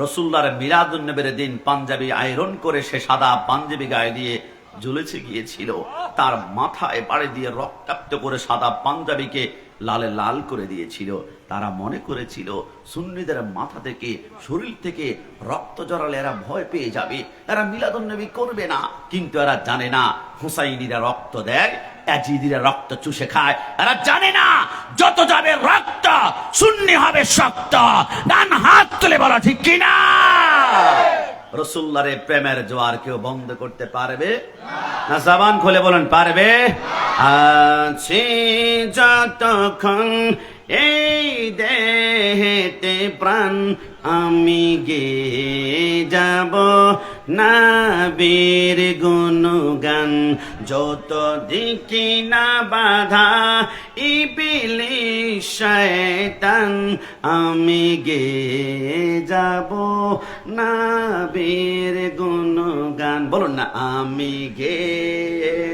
রসুল্লার মিলাদুন্নবের দিন পাঞ্জাবি আয়রন করে সে সাদা পাঞ্জাবি গায়ে দিয়ে ঝুলেছে গিয়েছিল। তার মাথায় পাড়ে দিয়ে রক্তাক্ত করে সাদা পাঞ্জাবিকে লালে লাল করে দিয়েছিল। তারা মনে করেছিল, সুন্নিদের মাথা থেকে, শরীর থেকে রক্ত জড়ালে এরা ভয় পেয়ে যাবে। এরা মিলাদুন্নবী করবে না। কিন্তু এরা জানে না, হুসাইনিরা রক্ত দেয় অ্যাজিদিরা রক্ত চুষে খায়। এরা জানে না, যত যাবে রক্ত শূন্য হবে শক্ত। ডান হাত তুলে বলা, ঠিক কিনা রসুল্লারে প্রেমের জোয়ার কেউ বন্ধ করতে পারবে? না, জবান খুলে বলেন, পারবে? আছি যতক্ষণ এই দেহেতে প্রাণ আমি গে যাব। না বীর গুণগান যত দিকি না বাধা ইপিলি শয়তান আমি গে যাব। না বীর গুণগান, বলুন না, আমি গে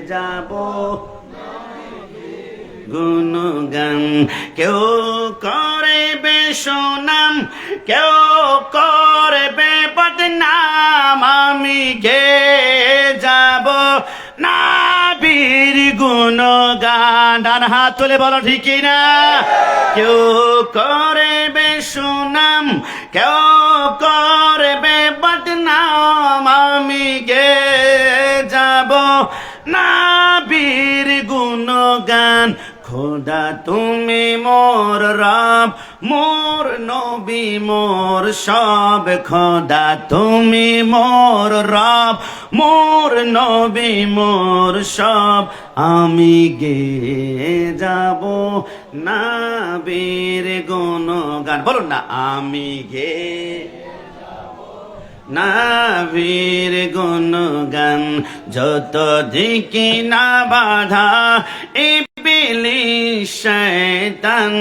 যাব। গুণগান। কেউ করবে সোনাম কেউ করবে বদনাম। আমি গে যাব? না বীর গুণগান। ডান হাত তুলে বলো ঠিক না? কেউ করবে সুনাম কেউ করবে বদনাম। আমি গে যাব? না বীর গুণগান। খোদা, তুমি মোর রব, মোর নবী, মোর সব খোদা, তুমি মোর রব, মোর নবী, মোর সব। আমি গে যাব না বীর গুণগান। বলুন না, আমি গে না বীর গুণগান, যত দিকে না বাধা এ পেলি শয়তান,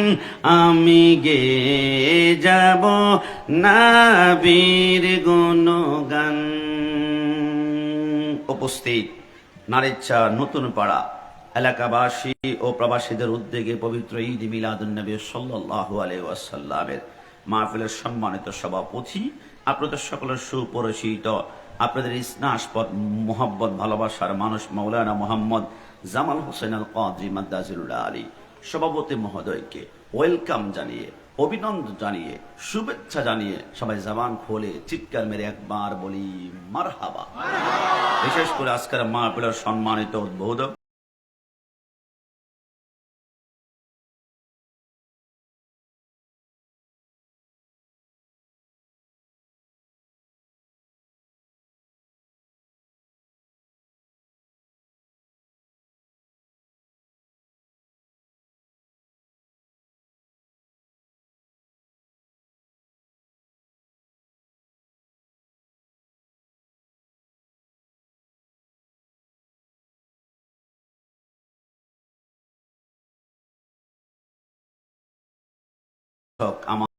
আমি গে যাব না বীর গুণগান। উপস্থিত নারীচ্ছা নতুন পাড়া এলাকাবাসী ও প্রবাসীদের উদ্যোগে পবিত্র ঈদ মিলাদুন্নবী সাল্লাহ আলাইসাল্লামের মাহফিলের সম্মানিত সভাপতি আপনাদের সকলের সুপরিচিত, আপনাদের স্নাসপদ মোহাম্মদ ভালোবাসার মানুষ মৌলানা মোহাম্মদ জামাল হোসেন আল কাজি মাদ্দাজিরুল্লাহ আলী। সভাপতি মহোদয়কে ওয়েলকাম জানিয়ে, অভিনন্দন জানিয়ে, শুভেচ্ছা জানিয়ে সবাই জবান খোলে, চিৎকার মেরে একবার বলি মারহাবা। বিশেষ করে আজকের মাহফিলের সম্মানিত উদ্বোধক। আমার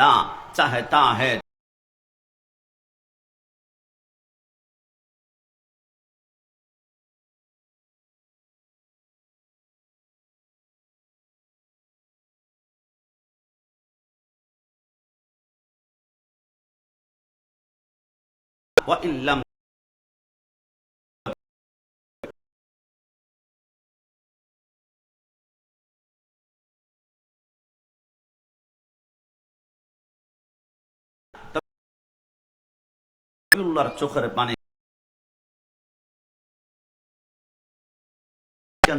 তা চাহতা হ্যাঁ وإن لم হাবিবুল্লাহর চোখের পানি।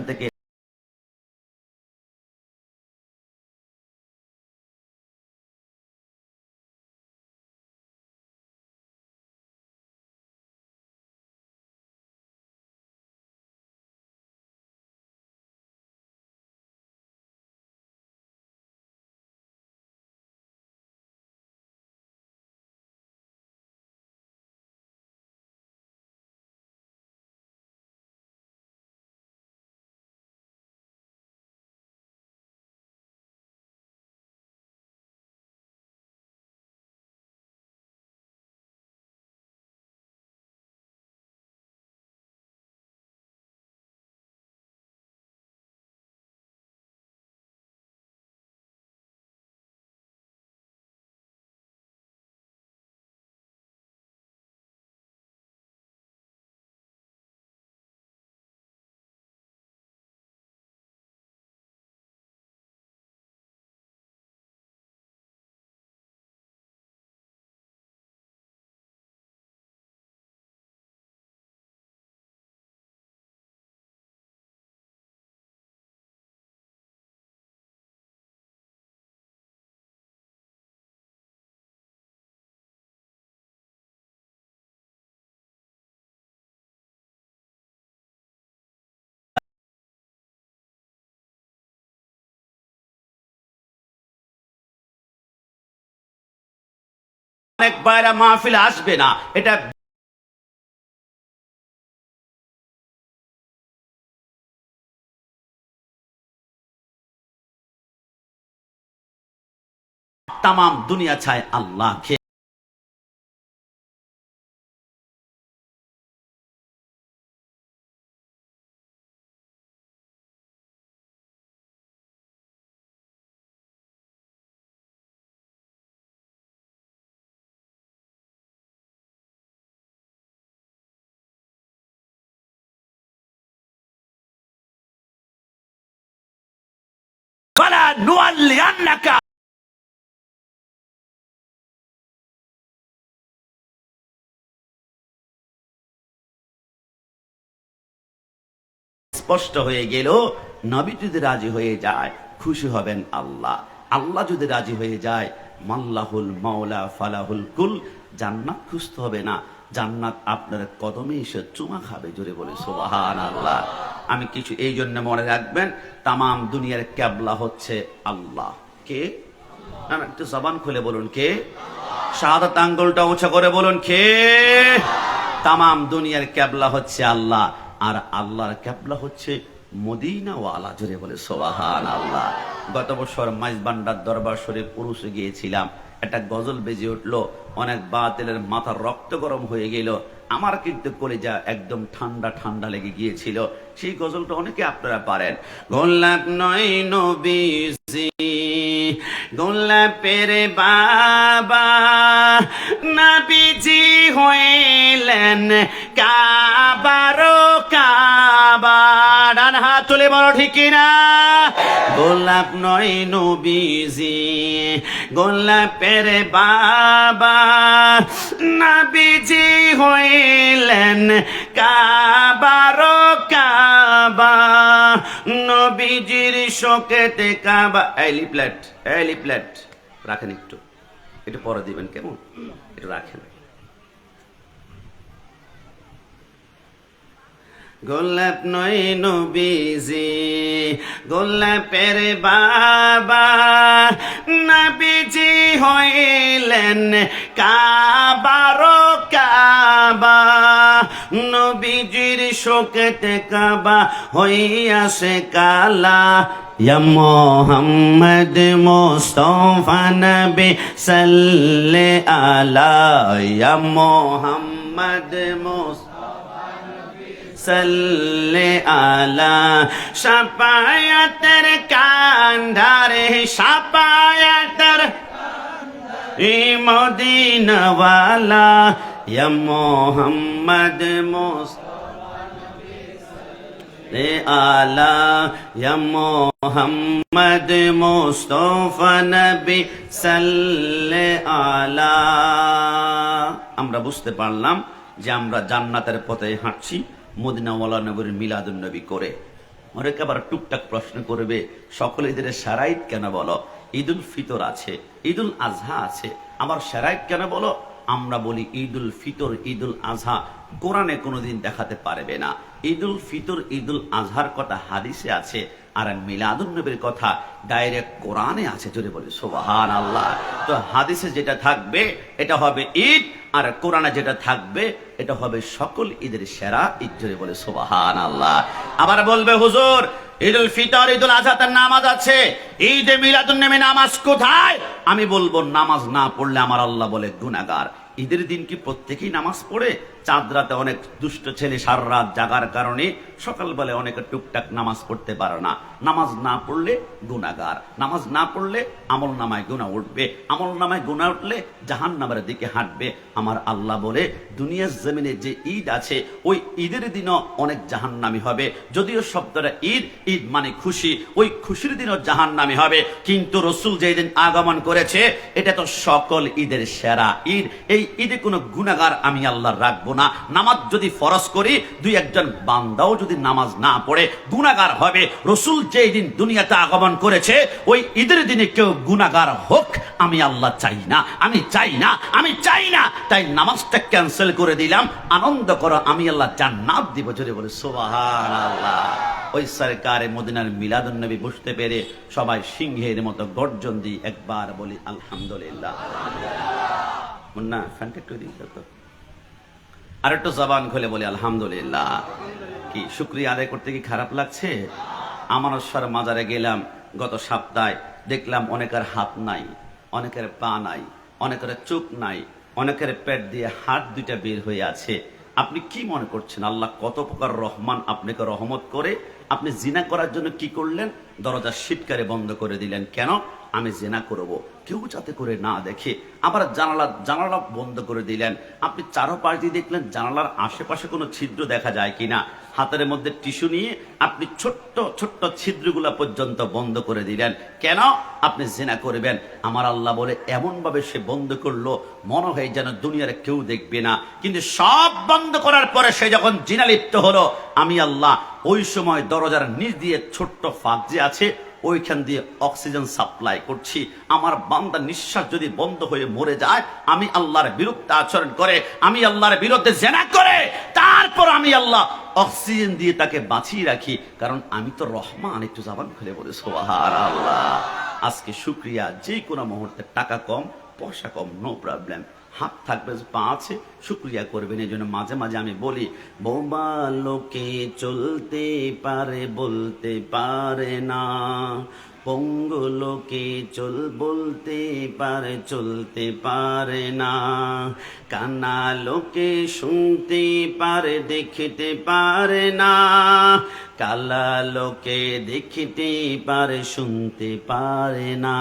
থেকে অনেক বাইরা মাহফিল আসবে না। এটা তাম দুনিয়া ছায় আল্লাহকে। স্পষ্ট হয়ে গেল নবী যদি রাজি হয়ে যায়, খুশি হবেন আল্লাহ। আল্লাহ যদি রাজি হয়ে যায়, মাল্লাহুল মাওলা ফালাহুল কুল, জান্নাত খুঁজতে হবে না। জান্নাত আপনার কদমে এসে চুমা খাবে জোরে বলে সোবাহান আল্লাহ আমি কিছু এই জন্য মনে রাখবেন, তামাম দুনিয়ার ক্যাবলা হচ্ছে আল্লাহ। কে? না, একটু জবান খুলে বলুন, কে? শাহাদাত আঙ্গুলটা উঁচা করে বলুন, কে? তামাম দুনিয়ার ক্যাবলা হচ্ছে আল্লাহ। আর আল্লাহর ক্যাবলা হচ্ছে মদিনা ওয়ালা জুড়ে বলে সোবাহান আল্লাহ গত বছর মাইজবান্ডার দরবার শরীফ পুরুষে গিয়েছিলাম। একটা গজল বেজে উঠল, অনেক বাতিলের মাথার রক্ত গরম হয়ে গেল। আমার কিন্তু কলেজা একদম ঠান্ডা ঠান্ডা লেগে গিয়েছিল। সেই গজলটা অনেকে আপনারা পারেন। গোলাপ নয় নবীজি গোলাপের বাবা নাবিজি হইলেন কাবারো কাবা ডান হাত তুলে বলো ঠিক না গোলাপ নয় নবীজি, গোলাপের বাবা। নাবিজি হইলেন কাবারো কাবা। নবীজির শোকেতে কাবা। এলিপ্লেট এলিপ্লেট এলি প্লেট রাখেন একটু। একটু পরে দিবেন, কেমন? রাখেন গোলাপ নয় নবীজি গোলাপের বাবা নবীজি হইলেন কাবারো কাবা নবীজির শোকেতে কাবা হইয়াছে কালা يا محمد مصطفى نبي صل على يا محمد مصطفى সাল্লে আলা সাপায়াতের কান্ধারে সাপায়াতের ই মদিনওয়ালা, ইয়া মোহাম্মদ মোস্তে আলা, ইয়া মোহাম্মদ মোস্তফা নবী সাল্লে আলা। আমরা বুঝতে পারলাম যে আমরা জান্নাতের পথে হাঁটছি। মদিনাওয়ালা নবীর মিলাদুন নবী করে। অনেকে আবার টুকটাক প্রশ্ন করবে, সকলে ঈদের সারাইত কেন বলো? ঈদুল ফিতর আছে, ঈদুল আজহা আছে আমার সারাইত কেন বলো? আমরা বলি, ঈদুল ফিতর, ঈদুল আজহা কোরআনে কোনোদিন দেখাতে পারবে না। ঈদুল ফিতর, ঈদুল আজহার কথা হাদিসে আছে, আর মিলাদুন নবীর কথা ডাইরেক্ট কোরআনে আছে। যদি বলি সোবাহান আল্লাহ তো হাদিসে যেটা থাকবে, এটা হবে ঈদ, আর কোরআনে যেটা থাকবে এটা হবে সকল ঈদের সেরা ঈদ জোরে বলে সোবাহান আল্লাহ আবার বলবে হুজুর, ঈদুল ফিতর, ঈদুল আজহাতের নামাজ আছে। ঈদ মিলাদুন নেমে নামাজ কোথায়? আমি বলব, নামাজ না পড়লে আমার আল্লাহ বলে গুনাগার ঈদের দিন কি প্রত্যেকেই নামাজ পড়ে? চাঁদ রাতে অনেক দুষ্ট ছেলে সারা রাত জাগার কারণে সকালবেলা অনেকে টুকটাক নামাজ পড়তে পারে না। নামাজ না পড়লে গুণাগার নামাজ না পড়লে আমল নামায় গুণা উঠবে। আমল নামায় গুণা উঠলে জাহান নামের দিকে হাঁটবে। আমার আল্লাহ বলে, দুনিয়ার জমিনে যে ঈদ আছে, ওই ঈদের দিনও অনেক জাহান্নামি হবে। যদিও শব্দটা ঈদ ঈদ মানে খুশি, ওই খুশির দিনও জাহান্নামি হবে। কিন্তু রসুল যেই দিন আগমন করেছে, এটা তো সকল ঈদের সেরা ঈদ। এই ঈদে কোনো গুণাগার আমি আল্লাহ রাখব না। নামাজ যদি ফরজ করি, দুই একজন বান্দাও যদি নামাজ না পড়ে গুণাগার হবে। রসুল যেই দিন দুনিয়াতে আগমন করেছে, ওই ঈদের দিনে কেউ গুণাগার হোক, আমি আল্লাহ চাই না। আমি চাই না, আমি চাই না। তাই নামাজটা ক্যান্সেল করে দিলাম। আনন্দ করো, আমি আল্লাহ জান্নাত দিব যদি বলে সোবাহান আল্লাহ ওই সরকারে মদিনার মিলাদুন নবী বুঝতে পেরে সবাই সিংহের মতো গর্জন দিই, একবার বলি, আলহামদুলিল্লাহ। মুন্না, ফ্যানটা একটু তো। আর একটু জবান আলহামদুলিল্লাহ। কি, শুক্রিয়া আদায় করতে কি খারাপ লাগছে? মাজারে গেলাম, গত সপ্তাহে দেখলাম অনেকের হাত নাই, অনেকের পা নাই, অনেকের চোখ নাই, অনেকের পেট দিয়ে হাত দুইটা বের হয়ে আছে। আপনি কি মনে করছেন? আল্লাহ কত প্রকার রহমান আপনাকে রহমত করে, আপনি জিনা করার জন্য কি করলেন? দরজা শীতকারে বন্ধ করে দিলেন। কেন? আমি জেনা করব। কেউ যাতে করে না দেখে। আবার জানালা জানালা বন্ধ করে দিলেন। আপনি চারোপাশ দিয়ে দেখলেন জানালার আশেপাশে কোনো ছিদ্র দেখা যায় কিনা। হাতের মধ্যে টিস্যু নিয়ে আপনি ছোট্ট ছোট্ট ছিদ্রগুলা পর্যন্ত বন্ধ করে দিলেন। কেন? আপনি জেনা করবেন। আমার আল্লাহ বলে, এমনভাবে সে বন্ধ করল, মনে হয় যেন দুনিয়ার কেউ দেখবে না। কিন্তু সব বন্ধ করার পরে সে যখন জিনা লিপ্ত হলো, আমি আল্লাহ, ওই সময় দরজার নিচ দিয়ে ছোট্ট ফাঁক যে আছে ওইখান দিয়ে অক্সিজেন সাপ্লাই করছি। আমার বান্দা নিঃশ্বাস যদি বন্ধ হয়ে মরে যায়, আমি আল্লাহর বিরুদ্ধে আচরণ করে, আমি আল্লাহর বিরুদ্ধে জেনা করে, তারপর আমি আল্লাহ অক্সিজেন দিয়ে তাকে বাঁচিয়ে রাখি। কারণ আমি তো রহমান, একটু জাবান খুলে বলে সোহার আল্লাহ আজকে শুক্রিয়া যে কোনো মুহূর্তে টাকা কম, পয়সা কম নো প্রবলেম হাত থাকবে, পা আছে, শুক্রিয়া করবেন। এই জন্য মাঝে মাঝে আমি বলি বোবা লোকে চলতে পারে, বলতে পারে না। পঙ্গু লোকে চল বলতে পারে, চলতে পারে না। কানা লোকে শুনতে পারে, দেখতে পারে না। কালা লোকে দেখিতে পারে, শুনতে পারে না।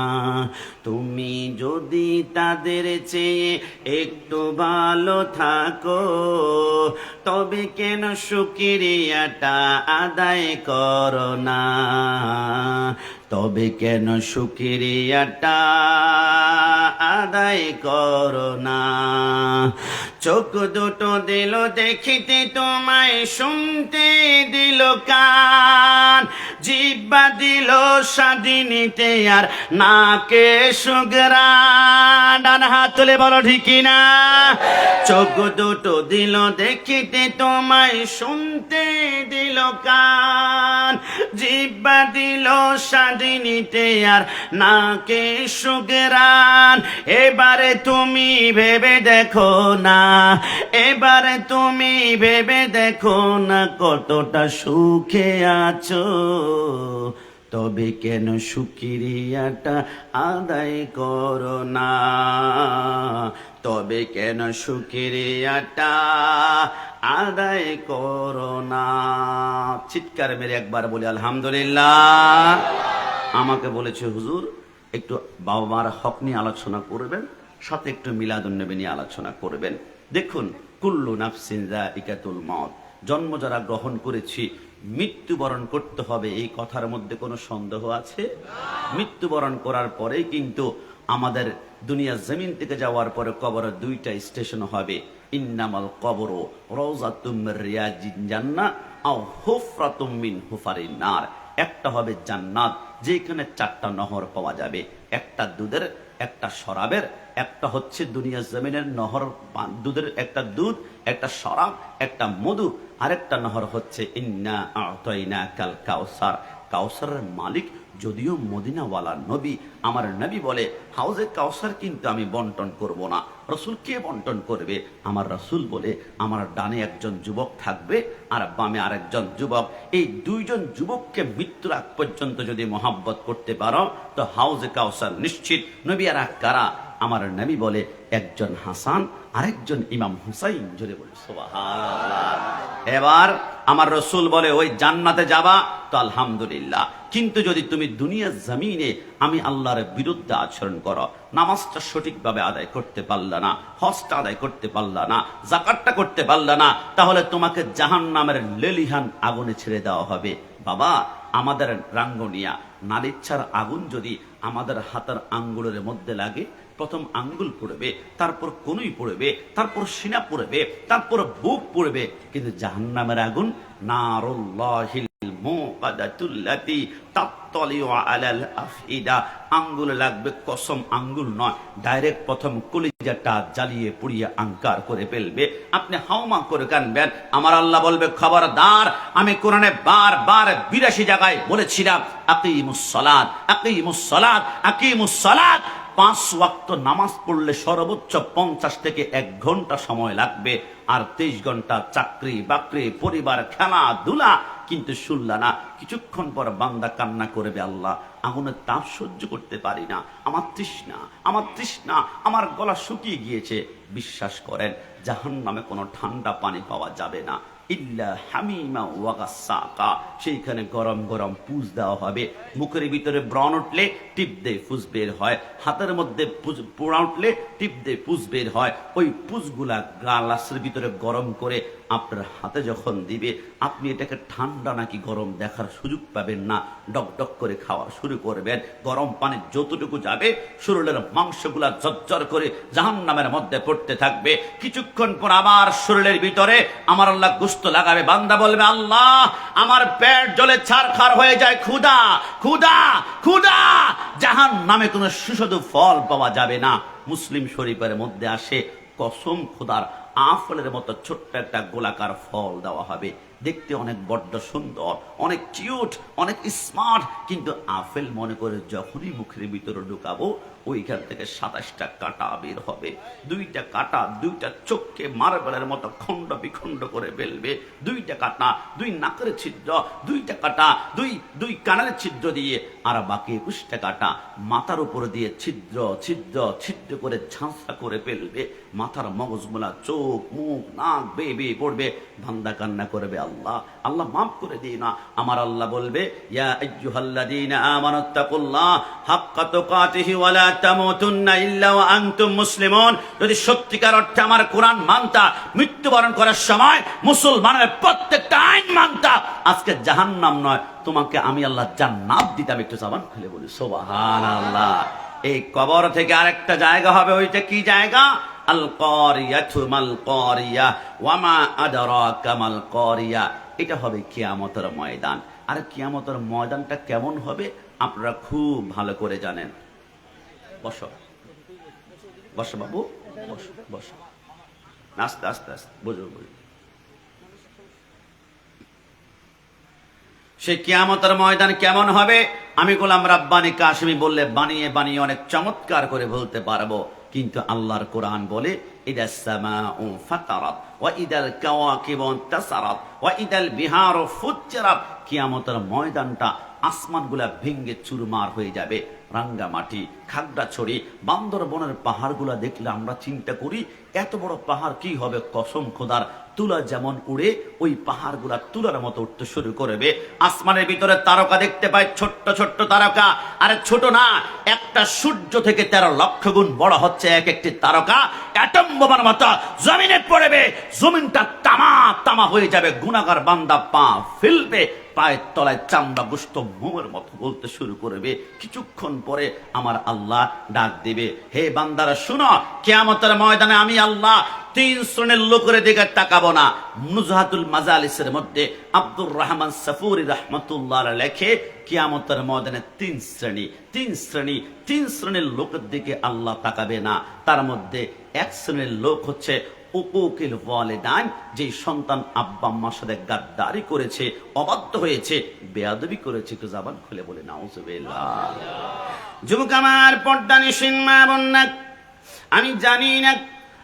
তুমি যদি তাদের চেয়ে একটু ভালো থাকো, তবে কেন সুকিরিয়াটা আদায় করো না? তবে কেন সুক্রিয়াটা আদায় করো না? চোখ দুটো দিল দেখিতে, তোমায় শুনতে দিল কান। জিব্বা দিল স্বাধীনিতে আর নাকে সুগরান হাত তুলে বলো ঠিকই না? চোখ দুটো দিল দেখিতে, তোমায় শুনতে দিল কান। জিব্বা দিল স্বাধীনিতে আর নাকে সুগরান এবারে তুমি ভেবে দেখো না। এবারে তুমি ভেবে দেখো না কতটা সুখে আছো। তবে কেন সুকিরিয়াটা আদায় করো না? তবে কেন সুকিরিয়াটা আদায় করো না? চিৎকার মেরে একবার বলি, আলহামদুলিল্লাহ। আমাকে বলেছে, হুজুর, একটু বাবা মার হক নিয়ে আলোচনা করবেন, সাথে একটু মিলাদুন্নবী নিয়ে আলোচনা করবেন। দেখুন, কুল্লু নাফসিন ইকাতুল মত জন্ম যারা গ্রহণ করেছি, মৃত্যুবরণ করতে হবে, এই কথার মধ্যে কোনো সন্দেহ আছে? মৃত্যুবরণ করার পরেই কিন্তু আমাদের দুনিয়া জমিন থেকে যাওয়ার পরে কবরের দুইটা স্টেশন হবে। ইন্নামাল কবর জান্নাহ, আও নার। একটা হবে জান্নাত, যেখানে চারটা নহর পাওয়া যাবে। একটা দুধের একটা শরাবের, একটা হচ্ছে দুনিয়া জমিনের নহর দুধের একটা দুধ, একটা শরাব, একটা মধু, আরেকটা নহর হচ্ছে ইন্না কাল কাউসার। কাউসারের মালিক যদিও মদিনাওয়ালা নবী আমার নবী বলে, হাউজে কাউসার কিন্তু আমি বন্টন করব না। রসুল কে বন্টন করবে? আমার রসুল বলে, আমার ডানে একজন যুবক থাকবে আর বামে আরেকজন যুবক। এই দুইজন যুবককে মৃত্যুর আগ পর্যন্ত যদি মহাব্বত করতে পারো, তো হাউজে কাউসার নিশ্চিত। নবী আর কারা? আমার নবী বলে, একজন হাসান, আরেকজন ইমাম হুসাইন। জোরে বলে সুবহানাল্লাহ। এবার আমার রসুল বলে, ওই জান্নাতে যাবা তো আলহামদুলিল্লাহ। কিন্তু যদি তুমি দুনিয়ার জমিনে আমি আল্লাহর বিরুদ্ধে আচরণ করো, নামাজটা সঠিকভাবে আদায় করতে পারলা না, হজটা আদায় করতে পারলা না, জাকাতটা করতে পারলা না, তাহলে তোমাকে জাহান নামের লেলিহান আগুনে ছেড়ে দেওয়া হবে। বাবা, আমাদের রাঙ্গনিয়া নারীচ্ছার আগুন যদি আমাদের হাতের আঙ্গুলের মধ্যে লাগে প্রথম আঙ্গুল পড়বে, তারপর কনুই পড়বে, তারপর সিনা পড়বে, তারপর বুক পড়বে। কিন্তু জাহান্নামের আগুন নারুল্লাহিল আঙ্গুলে লাগবে কসম আঙ্গুল নয়, ডাইরেক্ট প্রথম কলিজাটা জ্বালিয়ে পুড়িয়ে আঙ্কার করে ফেলবে। আপনি হাউমা করে কানবেন, আমার আল্লাহ বলবে, খবরদার, আমি কোরআনে বার বার বিরাশি জায়গায় বলেছিলাম, আকিমুস সালাত আকিমুস সালাত আকিমুস সালাত। পাঁচ ওয়াক্ত নামাজ পড়লে সর্বোচ্চ পঞ্চাশ থেকে এক ঘণ্টা সময় লাগবে। আর তেইশ ঘণ্টা চাকরি বাকরি, পরিবার, খেলাধুলা কিন্তু শুনলা না। কিছুক্ষণ পর বান্দা কান্না করবে, আল্লাহ আগুনের তাপ সহ্য করতে পারি না। আমার তৃষ্ণা আমার তৃষ্ণা, আমার গলা শুকিয়ে গিয়েছে। বিশ্বাস করেন জাহান নামে কোনো ঠান্ডা পানি পাওয়া যাবে না। ইল্লা হামিমা ওয়াগাসাকা সেইখানে গরম গরম পুজ দেওয়া হবে। মুখের ভিতরে ব্রণ উঠলে টিপ দে ফুস বের হয়। হাতের মধ্যে পোড়া উঠলে টিপ দে পুজ বের হয়। ওই পুজগুলা গালাসের ভিতরে গরম করে আপনার হাতে যখন দিবে, আপনি এটাকে ঠান্ডা নাকি গরম দেখার সুযোগ পাবেন না। ডক ডক করে খাওয়া শুরু করবেন। গরম পানি যতটুকু যাবে, শরীরের মাংসগুলা জর্জর করে জাহান নামের মধ্যে পড়তে থাকবে। কিছুক্ষণ পর আবার শরীরের ভিতরে আমার আল্লাহ গুস্ত লাগাবে। বান্দা বলবে, আল্লাহ, আমার পেট জলে ছারখার হয়ে যায়। ক্ষুদা ক্ষুদা ক্ষুদা জাহান নামে কোনো সুস্বাদু ফল পাওয়া যাবে না। মুসলিম শরীফের মধ্যে আসে কসম খোদার আফলের মতো ছোট্ট একটা গোলাকার ফল দেওয়া হবে। দেখতে অনেক বড্ড সুন্দর, অনেক কিউট অনেক স্মার্ট কিন্তু আফেল মনে করে যখনই মুখের ভিতরে ঢুকাবো ওইখান থেকে সাতাশটা কাটা বের হবে। দুইটা কাটা দুইটা চোখকে মার্বেলের মতো খণ্ড বিখণ্ড করে ফেলবে। দুইটা কাটা দুই নাকের ছিদ্র, দুইটা কাটা দুই দুই কানের ছিদ্র দিয়ে আর বাকি একুশটা কাটা মাথার উপর দিয়ে ছিদ্র ছিদ্র ছিদ্র করে ঝাঁসা করে ফেলবে। মাথার মগজগুলা চোখ, মুখ, নাক বে বে পড়বে। ভান্দা কান্না করবে, আল্লাহ আল্লাহ মাফ করে দিই না। আমার আল্লাহ বলবে, ইয়া যদি সত্যিকার অর্থে আমার কোরআন মানতা, মৃত্যুবরণ করার সময় মুসলমানের প্রত্যেকটা আইন মানতা, আজকে জাহান্নাম নয়, তোমাকে আমি আল্লাহ জান্নাত দিতাম একটু সাবান খুলে বলি, সুবহানাল্লাহ। এই কবর থেকে আরেকটা জায়গা হবে, ওইটা কি জায়গা? আল করিয়াতু মাল করিয়া ওয়ামা আদরাকা মাল করিয়া এটা হবে কিয়ামতের ময়দান। আর কিয়ামতের ময়দানটা কেমন হবে আপনারা খুব ভালো করে জানেন। বসো। বসো বাবু। বসো বসো। আস্তে আস্তে আস্তে। বুঝো বুঝো। সে কিয়ামতের ময়দান কেমন হবে? আমি গোলাম রাব্বানি কাশ্মী বললে, বানিয়ে বানিয়ে অনেক চমৎকার করে বলতে পারব। কিন্তু আল্লাহর কোরআন বলে ইদা السماء ফাতারাত وإذا الكواكب انتصرت وإذا البحار فجرت, কিয়ামতের ময়দানটা আসমানগুলা ভেঙ্গে চুরমার হয়ে যাবে। রাঙ্গামাটি, খাগড়াছড়ি, বান্দরবনের পাহাড়গুলা দেখলে আমরা চিন্তা করি, এত বড় পাহাড় কি হবে? কসম খোদার তুলা যেমন উড়ে, ওই পাহাড়গুলা তুলার মতো উঠতে শুরু করবে। আসমানের ভিতরে তারকা দেখতে পায়, ছোট্ট ছোট্ট তারকা। আরে ছোট না, একটা সূর্য থেকে তেরো লক্ষ গুণ বড় হচ্ছে এক একটি তারকা। অ্যাটম মতো জমিনে পড়বে, জমিনটা তামা তামা হয়ে যাবে। গুণাগার বান্দা পা ফেলবে, পায়ের তলায় চামড়া গুস্ত মোমের মতো বলতে শুরু করবে। কিছুক্ষণ পরে আমার আল্লাহ ডাক দিবে, হে বান্দারা, শুনো, কেয়ামতের ময়দানে আমি আল্লাহ তিন শ্রেণির লোকের দিকে তাকাবো না। নুজহাতুল মাজালিসের মধ্যে আব্দুর রহমান সাফুরি রহমতুল্লাহ লেখে, কিয়ামতের ময়দানে তিন শ্রেণি তিন শ্রেণি, তিন শ্রেণির লোকের দিকে আল্লাহ তাকাবে না। তার মধ্যে এক শ্রেণির লোক হচ্ছে উকুকিল ওয়ালিদান যে সন্তান আব্বা আম্মার সাথে গাদ্দারি করেছে, অবাধ্য হয়েছে, বেয়াদবি করেছে, একটু জাবান খুলে বলে, নাউজুবিল্লাহ। যুবক আমার, পর্দা নিশিন মা বন্যা আমি জানি না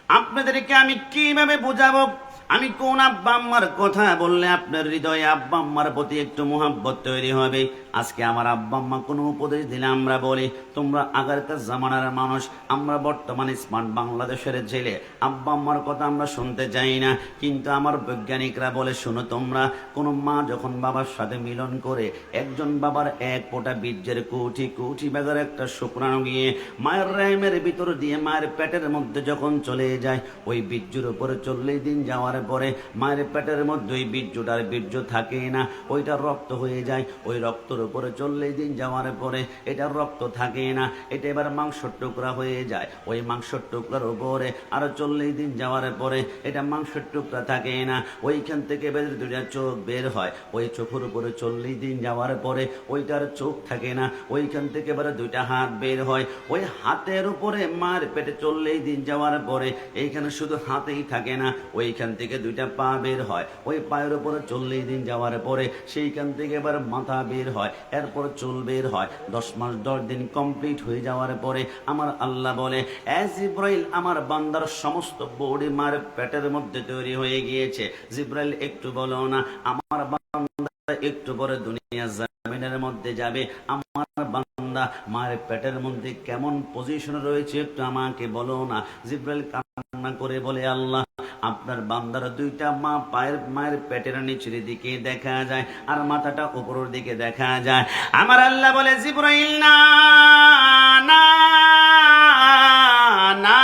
আপনাদেরকে আমি কীভাবে বোঝাবো? আমি কোন আব্বা আম্মার কথা বললে আপনার হৃদয়ে আব্বা আম্মার প্রতি একটু মোহাব্বত তৈরি হবে? আজকে আমার আব্বা আম্মা কোনো উপদেশ দিলে আমরা বলি, তোমরা আগেরকার জামানার মানুষ, আমরা বর্তমানে স্মার্ট বাংলাদেশের ছেলে। আব্বা আম্মার কথা আমরা শুনতে চাই না। কিন্তু আমার বৈজ্ঞানিকরা বলে, শুনো তোমরা, কোনো মা যখন বাবার সাথে মিলন করে, একজন বাবার এক ফোঁটা বীর্যের কৌটি কৌটি ব্যাগের একটা শুক্রাণু গিয়ে মায়ের র্যামের ভিতর দিয়ে মায়ের পেটের মধ্যে যখন চলে যায়, ওই বীর্যের উপরে চল্লিশ দিন যাওয়ার পরে মায়ের পেটের মধ্যে ওই বীর্যটার বীর্য থাকে না। ওইটা রক্ত হয়ে যায়, ওই রক্তর উপরে চল্লিশ দিন যাওয়ার পরে এটা রক্ত থাকে না। এটা এবার মাংসর টুকরা হয়ে যায়, ওই মাংসর টুকরার উপরে আরও চল্লিশ দিন যাওয়ার পরে এটা মাংসের টুকরা থাকে না। ওইখান থেকে বের দুটা চোখ বের হয়, ওই চোখের উপরে চল্লিশ দিন যাওয়ার পরে ওইটার চোখ থাকে না। ওইখান থেকে এবারে দুইটা হাত বের হয়, ওই হাতের উপরে মার পেটে চল্লিশ দিন যাওয়ার পরে এইখানে শুধু হাতেই থাকে না, ওইখান থেকে দুইটা পা বের হয়। ওই পায়ের উপরে চল্লিশ দিন যাওয়ার পরে সেইখান থেকে এবার মাথা বের হয়, এরপর চুল বের হয়। দশ মাস, দশ দিন কমপ্লিট হয়ে যাওয়ার পরে আমার আল্লাহ বলে অ্যাজ ইব্রাহিল আমার বান্দার সমস্ত বডি মার পেটের মধ্যে তৈরি হয়ে গিয়েছে। জিব্রাইল, একটু বলো না, আমার বান্দা একটু পরে দুনিয়া জামিনের মধ্যে যাবে, আমার বান্দা মায়ের পেটের মধ্যে কেমন পজিশন রয়েছে একটু আমাকে বলো না। জিব্রাইল কান্না করে বলে, আল্লাহ, আপনার বান্দার দুইটা মা পায়ের, মায়ের পেটের নিচের দিকে দেখা যায় আর মাথাটা উপরের দিকে দেখা যায়। আমার আল্লাহ বলে, জিব্রাইল, না না না।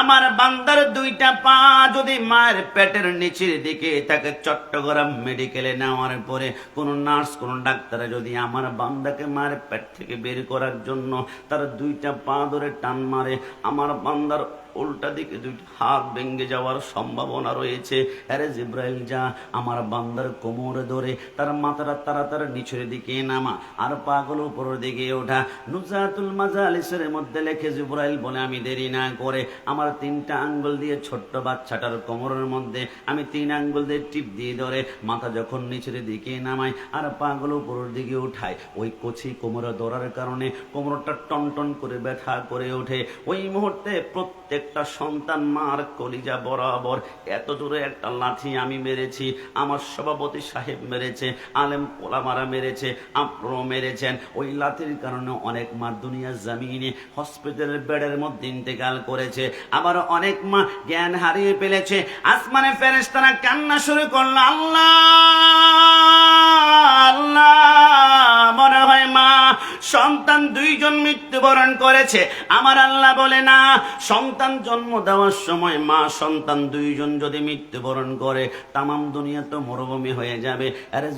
আমার বান্দার দুইটা পা যদি মায়ের পেটের নিচের দিকে তাকে চট্টগ্রাম মেডিকেলে নেওয়ার পরে কোনো নার্স কোনো ডাক্তারে যদি আমার বান্দাকে মায়ের পেট থেকে বের করার জন্য তার দুইটা পা ধরে টান মারে, আমার বান্দার উল্টা দিকে দুইটা হাত ভেঙে যাওয়ার সম্ভাবনা রয়েছে। আরে জিব্রাইল যা, আমার বান্দার কোমরে ধরে, তার মাথাটা তাড়াতাড়ি নিচের দিকে নামা আর পাগল উপরের দিকে ওঠা। নুজাতুল মাজালিসের মধ্যে লেখে জিব্রাইল বলে, আমি দেরি না করে, আমার তিনটা আঙ্গুল দিয়ে ছোট্ট বাচ্চাটার কোমরের মধ্যে, আমি তিন আঙ্গুল দিয়ে টিপ দিয়ে ধরে, মাথা যখন নিচের দিকে নামাই আর পাগল উপরের দিকে উঠাই ওই কচি কোমরে ধরার কারণে কোমরটা টন টন করে ব্যথা করে ওঠে। ওই মুহূর্তে প্রত্যেকটা সন্তান মার কলিজা বরাবর। এত দূরে একটা লাঠি আমি মেরেছি, আমার সভাপতি সাহেব মেরেছে, আলেম পোলামারা মেরেছে, আপনারও মেরেছেন। ওই লাঠির কারণে অনেক মা দুনিয়া জামিনে হসপিটালের বেডের মধ্যে ইন্তেকাল করেছে। আবার অনেক মা জ্ঞান হারিয়ে ফেলেছে। আসমানে ফেরেশতারা কান্না শুরু করল, আল্লাহ! আল্লাহ! সন্তান দুইজন মৃত্যুবরণ করেছে। আমার আল্লাহ বলে, না, সন্তান জন্ম দেওয়ার সময় মা সন্তান দুইজন যদি মৃত্যুবরণ করে, তামাম দুনিয়া তো মরুভূমি হয়ে যাবে। আরে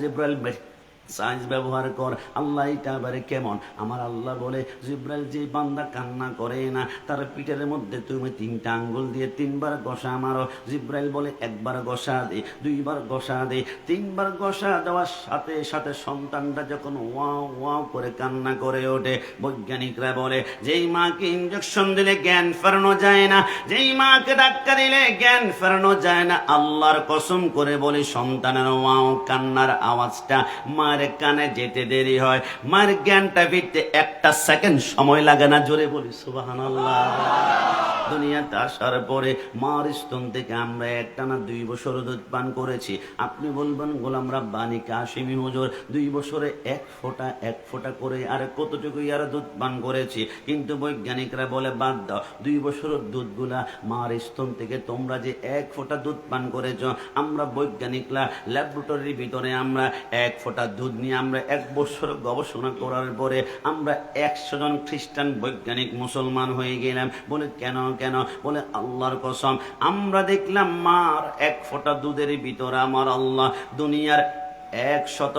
সাইন্স ব্যবহার কর, আল্লাহ এটা এবারে কেমন? আমার আল্লাহ বলে, জিব্রাইল যে বান্দা কান্না করে না, তার পিঠের মধ্যে তুমি তিনটা আঙ্গুল দিয়ে তিনবার গসা মারো। জিব্রাইল বলে, একবার গসা দে, দুইবার গসা দে। তিনবার গসা দেওয়ার সাথে সাথে সন্তানটা যখন ওয়াও ওয়াও করে কান্না করে ওঠে। বৈজ্ঞানিকরা বলে, যেই মাকে ইঞ্জেকশন দিলে জ্ঞান ফেরানো যায় না, যেই মাকে ধাক্কা দিলে জ্ঞান ফেরানো যায় না, আল্লাহর কসম করে বলে, সন্তানের ওয়াও কান্নার আওয়াজটা মার কানে যেতে দেরি হয়। মার জ্ঞানটা ফিরতে একটা সেকেন্ড সময় লাগে না। জোরে বলি সুবাহান দুনিয়াতে আসার পরে মার স্তন থেকে আমরা একটানা দুই বছর দুধ পান করেছি। আপনি বলবেন, গোলাম রাব্বানি, কাশিমি হুজুর, দুই বছরে এক ফোঁটা এক ফোঁটা করে আর কতটুকু আর দুধ পান করেছি? কিন্তু বৈজ্ঞানিকরা বলে, বাদ দাও, দুই বছরের দুধগুলা মার স্তন থেকে তোমরা যে এক ফোঁটা দুধ পান করেছ, আমরা বৈজ্ঞানিকরা ল্যাবরেটরির ভিতরে আমরা এক ফোঁটা দুধ নিয়ে আমরা এক বছর গবেষণা করার পরে আমরা একশো জন খ্রিস্টান বৈজ্ঞানিক মুসলমান হয়ে গেলাম। বলে, কেন কেন? বলে, আল্লাহর কসম, আমরা দেখলাম মার এক ফোঁটা দুধের ভিতরে আমার আল্লাহ, দুনিয়ার একশত